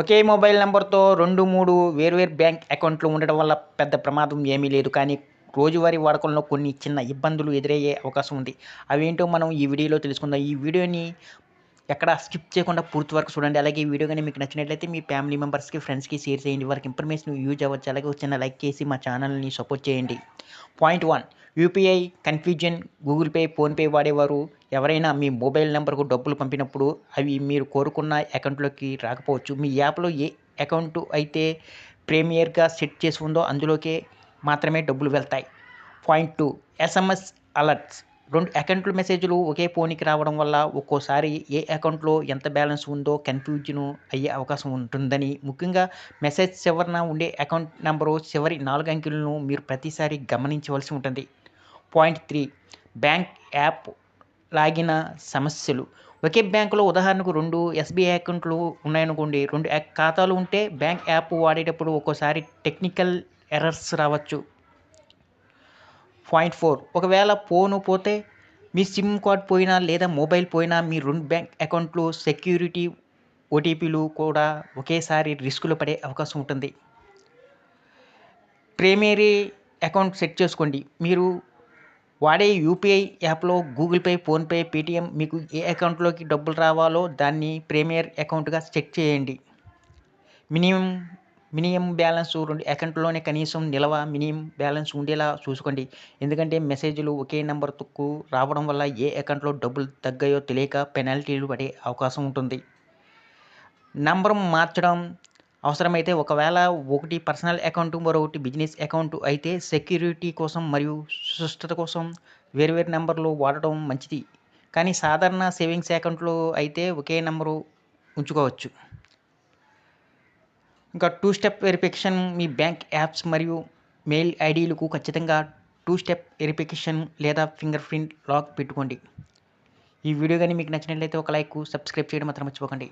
ఒకే mobile నెంబర్తో రెండు మూడు వేర్వేరు బ్యాంక్ అకౌంట్లు ఉండటం వల్ల పెద్ద ప్రమాదం ఏమీ లేదు. కానీ రోజువారీ వాడకంలో కొన్ని చిన్న ఇబ్బందులు ఎదురయ్యే అవకాశం ఉంది. అవేంటో మనం ఈ వీడియోలో తెలుసుకుందాం. ఈ వీడియోని ఎక్కడ స్కిప్ చేయకుండా పూర్తి వరకు చూడండి. అలాగే ఈ వీడియో కానీ మీకు నచ్చినట్లయితే మీ ఫ్యామిలీ మెంబర్స్కి ఫ్రెండ్స్కి షేర్ చేయండి. వారికి ఇన్ఫర్మేషన్ యూజ్ అవ్వచ్చు. అలాగే ఒక చిన్న లైక్ చేసి మా ఛానల్ని సపోర్ట్ చేయండి. Point one UPI confusion Google Pay PhonePe వాడేవారు ఎవరైనా మీ మొబైల్ నెంబర్కు డబ్బులు పంపినప్పుడు అవి మీరు కోరుకున్న అకౌంట్లోకి రాకపోవచ్చు. మీ యాప్లో ఏ అకౌంట్ అయితే ప్రీమియర్గా సెట్ చేసి ఉందో అందులోకే మాత్రమే డబ్బులు వెళ్తాయి. Point two SMS alerts. రెండు అకౌంట్ల మెసేజ్లు ఒకే ఫోన్కి రావడం వల్ల ఒక్కోసారి ఏ అకౌంట్లో ఎంత బ్యాలెన్స్ ఉందో కన్ఫ్యూజన్ అయ్యే అవకాశం ఉంటుందని. ముఖ్యంగా మెసేజ్ చివరన ఉండే అకౌంట్ నెంబరు చివరి నాలుగు అంకెలను మీరు ప్రతిసారి గమనించవలసి ఉంటుంది. పాయింట్ త్రీ బ్యాంక్ యాప్ లాగిన సమస్యలు. ఒకే బ్యాంకులో ఉదాహరణకు రెండు ఎస్బీఐ అకౌంట్లు ఉన్నాయనుకోండి రెండు ఖాతాలు ఉంటే బ్యాంక్ యాప్ వాడేటప్పుడు ఒక్కోసారి టెక్నికల్ ఎర్రర్స్ రావచ్చు. Point four. ఒకవేళ ఫోను పోతే మీ సిమ్ కార్డ్ పోయినా లేదా మొబైల్ పోయినా మీ రెండు బ్యాంక్ అకౌంట్లు సెక్యూరిటీ ఓటీపీలు కూడా ఒకేసారి రిస్కులో పడే అవకాశం ఉంటుంది. ప్రైమరీ అకౌంట్ సెట్ చేసుకోండి. మీరు వాడే యూపీఐ యాప్లో గూగుల్ పే ఫోన్పే పేటిఎం మీకు ఏ అకౌంట్లోకి డబ్బులు రావాలో దాన్ని ప్రీమియర్ అకౌంట్గా సెట్ చేయండి. మినిమం మినిమం బ్యాలెన్స్ రెండు అకౌంట్లోనే కనీసం నిలవ మినిమం బ్యాలెన్స్ ఉండేలా చూసుకోండి. ఎందుకంటే మెసేజ్లు ఒకే నెంబర్కు రావడం వల్ల ఏ అకౌంట్లో డబ్బులు తగ్గాయో తెలియక పెనాల్టీలు పడే అవకాశం ఉంటుంది. నంబర్ మార్చడం అవసరమైతే ఒకవేళ ఒకటి పర్సనల్ అకౌంట్ మరొకటి బిజినెస్ అకౌంట్ అయితే సెక్యూరిటీ కోసం మరియు సుస్థత కోసం వేర్వేరు నెంబర్లు వాడటం మంచిది. కానీ సాధారణ సేవింగ్స్ అకౌంట్లో అయితే ఒకే నెంబరు ఉంచుకోవచ్చు. ఇంకా టూ స్టెప్ వెరిఫికేషన్ మీ బ్యాంక్ యాప్స్ మరియు మెయిల్ ఐడీలకు ఖచ్చితంగా టూ స్టెప్ వెరిఫికేషన్ లేదా ఫింగర్ ప్రింట్ లాక్ పెట్టుకోండి. ఈ వీడియో కానీ మీకు నచ్చినట్లయితే ఒక లైక్ సబ్స్క్రైబ్ చేయడం మాత్రం మర్చిపోకండి.